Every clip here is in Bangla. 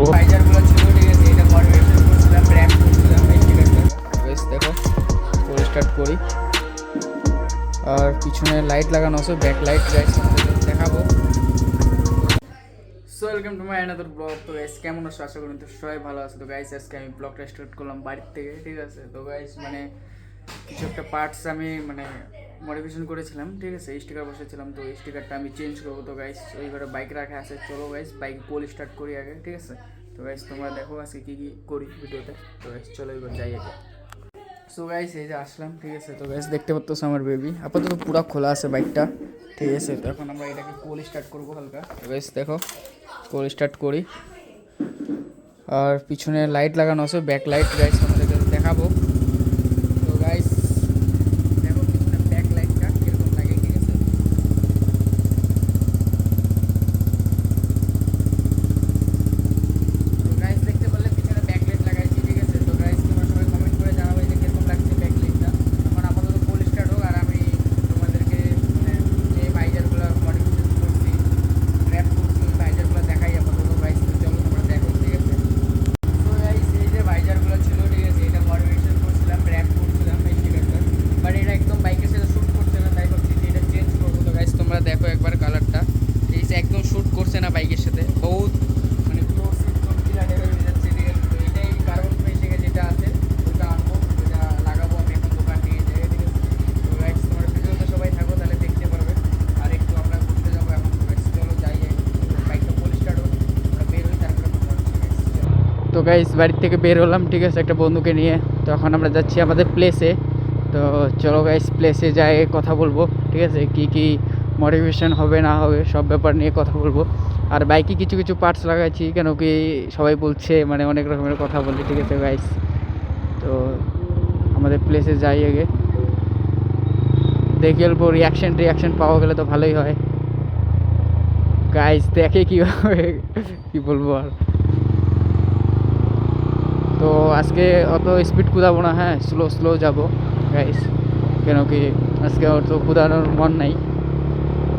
করব ফাইজারগুলো ছিল ঠিক আছে এটা মডিফিকেশন করছিলাম বেশ দেখো স্টার্ট করি। আর পিছনে লাইট লাগানো আছে ব্যাক লাইট গাইস দেখাবো। So welcome to my another blog তো গাইস কেমন আছো? আশা করি তো সবাই ভালো আছে। তো গাইস আজকে আমি ব্লগটা স্টার্ট করলাম বাড়ির থেকে ঠিক আছে? তো গাইস মানে কিছু একটা পার্টস আমি মানে মডিফিকেশন করেছিলাম ঠিক আছে? স্টিকার বসেছিলাম তো স্টিকারটা আমি চেঞ্জ করব। তো গাইস ওইবারে বাইক রাখা আছে। চলো গাইস বাইক কোল স্টার্ট করি আগে ঠিক আছে? তো গাইস তোমরা দেখো আজকে কী কী করি ভিডিওতে। তো গাইস চলো এবার যাই আগে। সো গাইস এই যে আসলাম, ঠিক আছে? তো গাইস দেখতে পাচ্ছ আমার বেবি আপাতত পুরো খোলা আছে বাইকটা ঠিক আছে? তো এখন আমরা এটাকে কোল স্টার্ট করব হালকা। তো গাইস দেখো কোল স্টার্ট করি। আর পিছনে লাইট লাগানো আছে ব্যাক লাইট গাইস তোমাদেরকে দেখাবো তো গাইস দেখো পিছনে ব্যাক লাইটটা কীরকম লাগে ঠিক আছে তো গাইস দেখতে পারলে পিছনে ব্যাক লাইট লাগাইছি ঠিক আছে তো গাইস তোমরা সবাই কমেন্ট করে জানাবে যে কীরকম লাগছে ব্যাক লাইটটা এখন আপাতত ফুল স্টার্ট হোক আর আমি তোমাদেরকে মানে, যে ভাইজারগুলো মডিফিকেশন করছি র্যাপ করছি ওই ভাইজারগুলো দেখাই আপাতত গাইস তো চলো তোমরা দেখো ঠিক আছে তো গাইস এই যে ভাইজারগুলো ছিল ঠিক আছে এটা মডিফিকেশন করছিলাম র্যাপ করছিলাম এই স্টিকারটা বাট এটা একদম বাইকের সাথে শ্যুট করছে না তাই ভাবছি যে এটা চেঞ্জ করব তো গাইস তোমরা দেখো একবার কালারটা এই যে একদম শ্যুট করছে না বাইকের সাথে বহুত মানে ক্লোজ চমকিলা টাইপের হয়ে যাচ্ছে ঠিক আছে তো এটাই কার্বন ফিনিশিংয়ে যেটা আছে ওটা আনব ওটা লাগাবো আমি এখন দোকান নিয়ে যাই ঠিক আছে তো গাইস তোমরা ভিডিওতে সবাই থাকো তাহলে দেখতে পারবে আর একটু আমরা ঘুরতে যাব এখন তো গাইস চলো যাই বাইকটা ফুল স্টার্ট হোক আমরা বের হই তারপরে কথা হচ্ছে guys। তো গাইস বাড়ির থেকে বের হলাম, ঠিক আছে, একটা বন্ধুকে নিয়ে। তো এখন আমরা যাচ্ছি আমাদের প্লেসে তো চলো গাইস প্লেসে যাই, কথা বলব, ঠিক আছে, কি কি মডিফিকেশন হবে, না হবে, সব ব্যাপার নিয়ে কথা বলব। আর বাইকে কিছু কিছু পার্টস লাগাইছি, কেন কি সবাই বলছে মানে অনেক রকমের কথা বলি, ঠিক আছে গাইস তো আমাদের প্লেসে যাই আগে। দেখি অল্প রিয়াকশন রিয়াকশন পাওয়া গেলে তো ভালোই হয়। গাইস দেখে কীভাবে, কী বলব আর। তো আজকে অত স্পিড কুদাবো না হ্যাঁ স্লো স্লো যাব গাইস কেন কি আজকে অত কুদানোর মন নাই।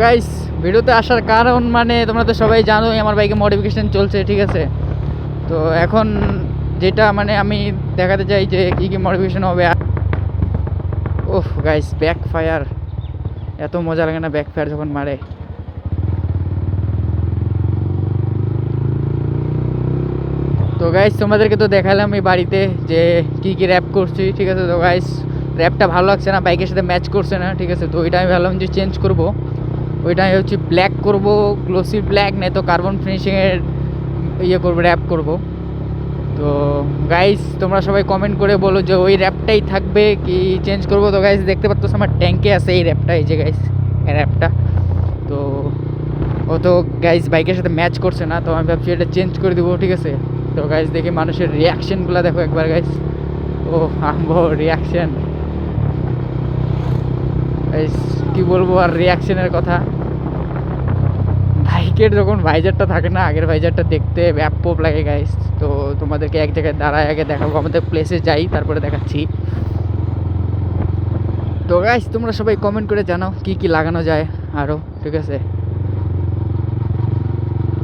গাইস ভিডিওতে আসার কারণ মানে তোমরা তো সবাই জানোই, আমার বাইকে মডিফিকেশন চলছে, ঠিক আছে? তো এখন যেটা মানে আমি দেখাতে চাই যে কী কী মডিফিকেশন হবে। ওহ গাইস ব্যাক ফায়ার এত মজা লাগে না ব্যাক ফায়ার যখন মারে। তো গাইস তোমাদেরকে তো দেখালাম এই বাড়িতে যে কি কি র্যাপ করছি, ঠিক আছে? তো গাইস র্যাপটা ভালো লাগছে না বাইকের সাথে ম্যাচ করছে না, ঠিক আছে? তো ওইটা আমি ভাবলাম যে চেঞ্জ করব। ওইটা আমি হচ্ছে ব্ল্যাক করব গ্লোসি ব্ল্যাক নয় তো কার্বন ফিনিশিংয়ের ইয়ে করব র্যাপ করব। তো গাইস তোমরা সবাই কমেন্ট করে বলো যে ওই র্যাপটাই থাকবে কি চেঞ্জ করব? তো গাইস দেখতে পাচ্ছ আমার ট্যাঙ্কে আছে এই র্যাপটা এই যে গাইস র্যাপটা তো ও তো গাইস বাইকের সাথে ম্যাচ করছে না, তো আমি ভাবছি এটা চেঞ্জ করে দেবো, ঠিক আছে? তো গাইস দেখি মানুষের রিয়াকশনগুলো দেখো একবার গাইস ও আম্বো রিয়াকশন কি বলব আর রিয়াকশনের কথা? বাইকের যখন ভাইজারটা থাকে না, আগের ভাইজারটা দেখতে ব্যাপক লাগে গাইস তো তোমাদেরকে এক জায়গায় দাঁড়ায় আগে দেখাবো, আমাদের প্লেসে যাই, তারপরে দেখাচ্ছি। তো গাইস তোমরা সবাই কমেন্ট করে জানাও, কি কি লাগানো যায় আরও ঠিক আছে?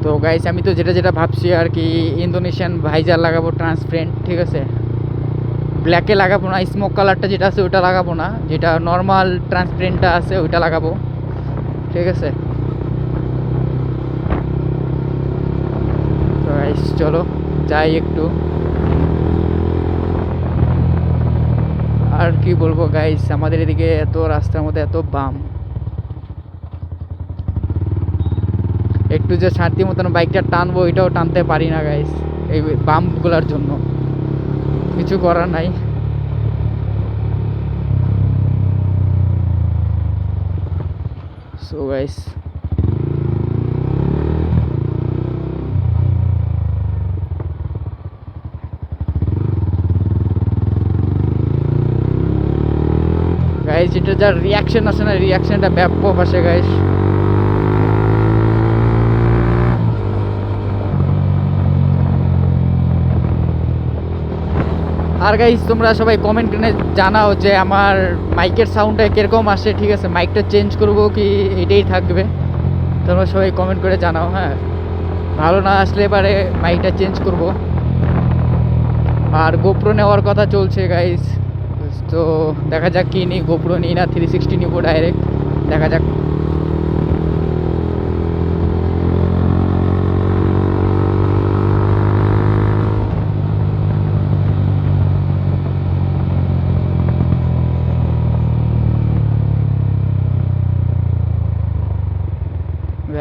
তো গাইস আমি তো যেটা যেটা ভাবছি আর কি ইন্দোনেশিয়ান ভাইজার লাগাবো ট্রান্সপারেন্ট ঠিক আছে? ব্ল্যাকে লাগাবো না স্মোক কালারটা যেটা আছে ওইটা লাগাবো না, যেটা নর্মাল ট্রান্সপারেন্টটা আছে ওইটা লাগাবো, ঠিক আছে? তো গাইস চলো, যাই একটু। আর কি বলব গাইস আমাদের এদিকে এত রাস্তার মধ্যে এত বাম। একটু যে শান্তি মতন বাইকটা টানবো, ওইটাও টানতে পারি না গাইস এই বাম্পগুলোর জন্য। কিছু করার নাই। সো গাইস গাইস এটা যার রিয়াকশন আছে না রিয়াকশনটা ব্যাপক আসে গাইস আর গাইস তোমরা সবাই কমেন্ট করে জানাও যে আমার মাইকের সাউন্ডটা কীরকম আসে, ঠিক আছে? মাইকটা চেঞ্জ করব কি এটাই থাকবে? তোমরা সবাই কমেন্ট করে জানাও হ্যাঁ? ভালো না আসলে এবারে মাইকটা চেঞ্জ করব। আর গোপ্রো নেওয়ার কথা চলছে গাইস তো দেখা যাক কী নিই গোপ্রো নিই না থ্রি সিক্সটি নিবো ডাইরেক্ট দেখা যাক।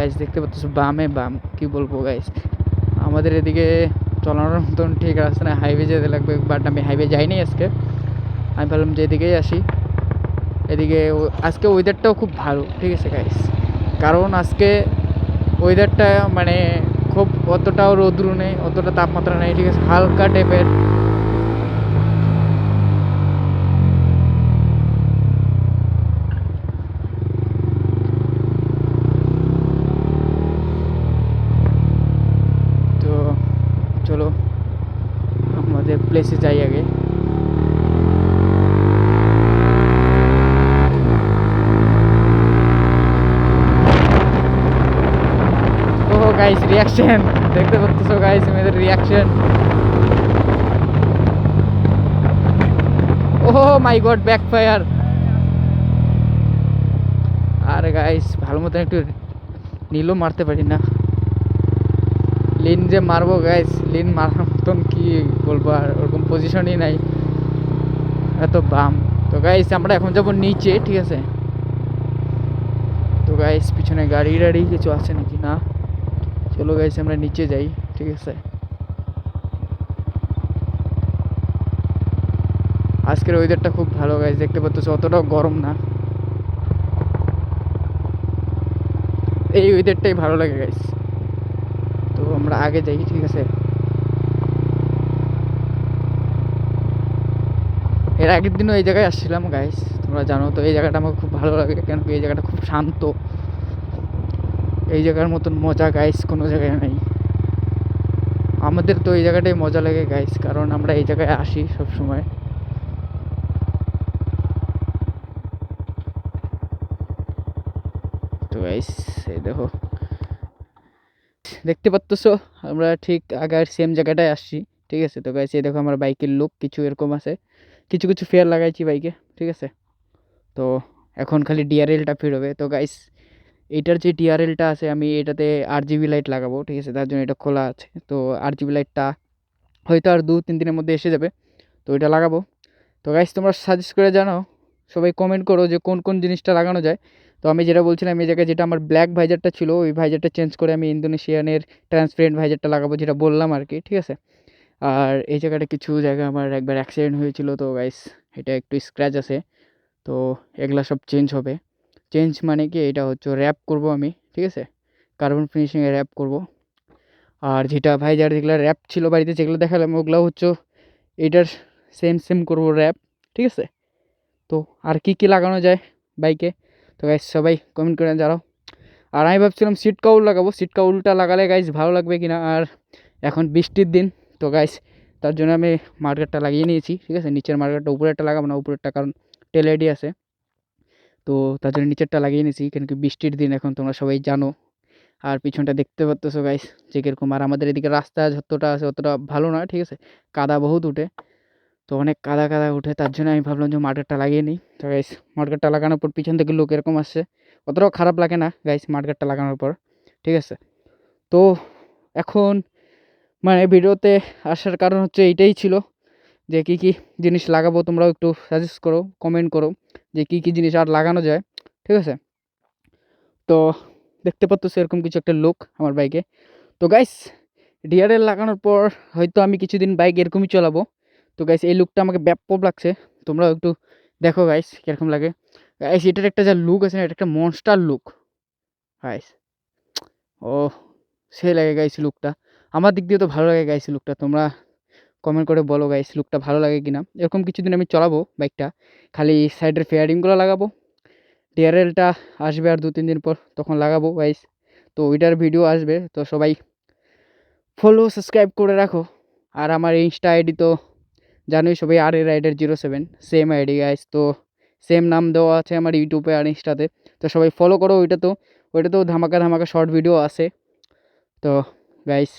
গাইস দেখতে পাচ্ছ, বামে বাম, কি বলব গাইস আমাদের এদিকে চলানোর মতন ঠিক রাস্তা না হাইওয়ে যেতে লাগবে বাট আমি হাইওয়ে যাইনি আজকে। আমি ভাবলাম যে এদিকেই আসি। এদিকে আজকে ওয়েদারটাও খুব ভালো, ঠিক আছে গাইস কারণ আজকে ওয়েদারটা মানে খুব অতটাও রৌদ্র নেই, অতটা তাপমাত্রা নেই, ঠিক আছে? হালকা টাইপের তো চলো আমাদের প্লেসে যাই আগে ও গাইস রিয়াকশন দেখতে পাচ্ছ গাইস মেয়েদের reaction oh my god back fire R guys ভালো মতন একটু নীলও মারতে পারি না লিন যে মারবো গাইস লিন মারার মতন কি বলব আর ওরকম পজিশনই নাই। এত বাম। তো গাইস আমরা এখন যাব নিচে, ঠিক আছে? তো গাইস পিছনে গাড়ি টাড়ি কিছু আছে নাকি? না। চলো গাইস আমরা নিচে যাই, ঠিক আছে? আজকের ওয়েদারটা খুব ভালো গাইস দেখতে পাচ্ছ, অতটাও গরম না। এই ওয়েদারটাই ভালো লাগে গাইস তো আমরা আগে যাই, ঠিক আছে? এর আগের দিনও এই জায়গায় আসছিলাম গাইস তোমরা জানো তো, এই জায়গাটা আমার খুব ভালো লাগে, কেন কি এই জায়গাটা খুব শান্ত। এই জায়গার মতন মজা গাইস কোনো জায়গায় নেই। আমাদের তো এই জায়গাটাই মজা লাগে গাইস কারণ আমরা এই জায়গায় আসি সব সময় তো গাইস দেখতে পাচ্ছ আমরা ঠিক আগের সেম জায়গাটায় আসছি, ঠিক আছে? তো এই দেখো আমার বাইকের লুক কিছু এরকম আছে। কিছু কিছু ফেয়ার লাগাইছি বাইকে ঠিক আছে? তো এখন খালি ডিআরএলটা ফির হবে। তো গাইস এটার যে ডিআরএলটা আছে, আমি এটাতে আর জিবি লাইট লাগাবো, ঠিক আছে? তার জন্য এটা খোলা আছে। তো আর জিবি লাইটটা হয়তো আর দু তিন দিনের মধ্যে এসে যাবে। তো এটা লাগাবো। তো গাইস তোমরা সাজেস্ট করে জানাও, সবাই কমেন্ট করো যে কোন কোন জিনিসটা লাগানো যায়। তো আমি যেটা বলছিলাম, এই জায়গায় যেটা আমার ব্ল্যাক ভাইজারটা ছিল, ওই ভাইজারটা চেঞ্জ করে আমি ইন্দোনেশিয়ানের ট্রান্সপারেন্ট ভাইজারটা লাগাবো যেটা বললাম আর কি, ঠিক আছে? আর এই জায়গাটা কিছু জায়গা আমার একবার অ্যাক্সিডেন্ট হয়েছিল তো গাইস এটা একটু স্ক্র্যাচ আছে। তো এগুলা সব চেঞ্জ হবে। চেঞ্জ মানে কি? এটা হচ্ছে র্যাপ করব আমি, ঠিক আছে? কার্বন ফিনিশিংয়ে র্যাপ করব। আর যেটা ভাইজার যেগুলো র্যাপ ছিল বাড়িতে যেগুলো দেখালাম, ওগুলো হচ্ছে এটার সেম সেম করব র্যাপ ঠিক আছে? তো আর কি কি লাগানো যায় বাইকে তো গাইস সবাই কমেন্ট করে জানাও। আর আমি ভাবছিলাম সিট কাউল লাগাবো। সিট কাউলটা লাগালে গাইস ভালো লাগবে কিনা? আর এখন বৃষ্টির দিন, তো গাইস তার জন্য আমি মার্কেটটা লাগিয়ে নিয়েছি, ঠিক আছে? নিচের মার্কেটটা উপরেরটা লাগাবো না, উপরেরটা, কারণ টেলআইডি আছে। তো তার জন্য নিচেরটা লাগিয়ে নিয়েছি কেন কি বৃষ্টির দিন এখন তোমরা সবাই জানো। আর পিছনটা দেখতে পাচ্তেছো গাইস যে কীরকম। আর আমাদের এদিকে রাস্তা যতটা আছে অতটা ভালো না, ঠিক আছে? কাদা বহুত উঠে। তো অনেক কাদা কাদা উঠে, তার জন্য আমি ভাবলাম যে মার্কেটটা লাগিয়ে নিই। তো গাইস মার্কেটটা লাগানোর পর পিছন থেকে লোক এরকম আসছে। অতটাও খারাপ লাগে না গাইস মার্কেটটা লাগানোর পর, ঠিক আছে? তো এখন মানে ভিডিওতে আসার কারণ হচ্ছে এইটাই ছিল যে কী কী জিনিস লাগাবো, তোমরাও একটু সাজেস্ট করো কমেন্ট করো যে কী কী জিনিস আর লাগানো যায়, ঠিক আছে? তো দেখতে পাচ্ছ সেরকম কিছু একটা লোক আমার বাইকে তো গাইস ডিআরএল লাগানোর পর হয়তো আমি কিছুদিন বাইক এরকমই চালাবো। তো গাইস এই লুকটা আমাকে ব্যাপক লাগছে। তোমরাও একটু দেখো গাইস কীরকম লাগে। গাইস এটার একটা যা লুক আছে না, এটা একটা মনস্টার লুক গাইস ও সে লাগে গাইস লুকটা আমার দিক দিয়ে তো ভালো লাগে গাইস লুকটা তোমরা কমেন্ট করে বলো গাইস লুকটা ভালো লাগে কিনা। এরকম কিছুদিন আমি চালাবো বাইকটা খালি সাইডের ফেয়ারিংগুলো লাগাবো। ডিআরএলটা আসবে আর দু তিন দিন পর তখন লাগাবো গাইস তো ওইটার ভিডিও আসবে। তো সবাই ফলো সাবস্ক্রাইব করে রাখো। আর আমার ইনস্টা আইডি তো জানোই সবাই আর a rider zero seven same ID guys তো সেম নাম দেওয়া আছে আমার ইউটিউবে আর ইনস্টাতে তো সবাই ফলো করো ওইটা তো ওইটা তো ধামাকা ধামাকা শর্ট ভিডিও আছে। তো গাইস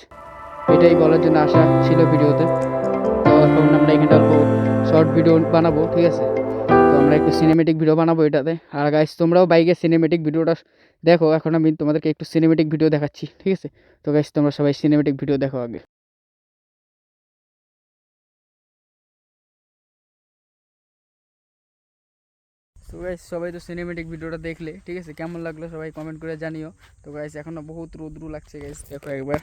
এটাই বলার জন্য আশা ছিল ভিডিওতে। তো এখন আমরা এখানটা অল্প শর্ট ভিডিও বানাবো, ঠিক আছে? তো আমরা একটু সিনেমেটিক ভিডিও বানাবো এটাতে। আর গাইস তোমরাও বাইকের সিনেমেটিক ভিডিওটা দেখো। এখন আমি তোমাদেরকে একটু সিনেমেটিক ভিডিও দেখাচ্ছি, ঠিক আছে? তো গাইস তোমরা সবাই সিনেমেটিক ভিডিও দেখো আগে। তো গাইস সবাই তো সিনেমেটিক ভিডিওটা দেখলে, ঠিক আছে? কেমন লাগল সবাই কমেন্ট করে জানিও। তো গাইস এখনও বহুত রোদ্রু লাগছে গাইস দেখো একবার।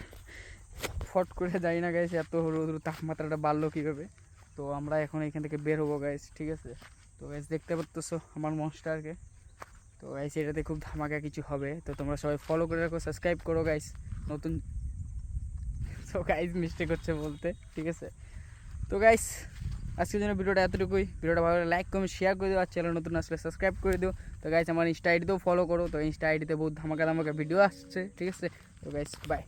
ফট করে যাই না গাইস এত রোদ্রু, তাপমাত্রাটা বাড়লো কীভাবে? তো আমরা এখন এখান থেকে বের হব গাইস ঠিক আছে? তো গাইস দেখতে পারতেছো আমার মনস্টারকে তো গাইস এটাতে খুব ধামাকা কিছু হবে। তো তোমরা সবাই ফলো করে রাখো সাবস্ক্রাইব করো গাইস নতুন তো গাইস মিস্টেক হচ্ছে বলতে, ঠিক আছে? তো গাইস আজকের জন্য ভিডিওটা এতটুকুই। ভিডিওটা ভালো লাইক কমেন্ট শেয়ার করে দিও আর চ্যানেল নতুন আসলে সাবস্ক্রাইব করে দিও। তো গাইস আমার ইনস্টা আইডিতেও ফলো করো। তো ইনস্টা আইডিতে বহুত ধামাকা ধামাকা ভিডিও আসছে, ঠিক আছে? তো গাইস বাই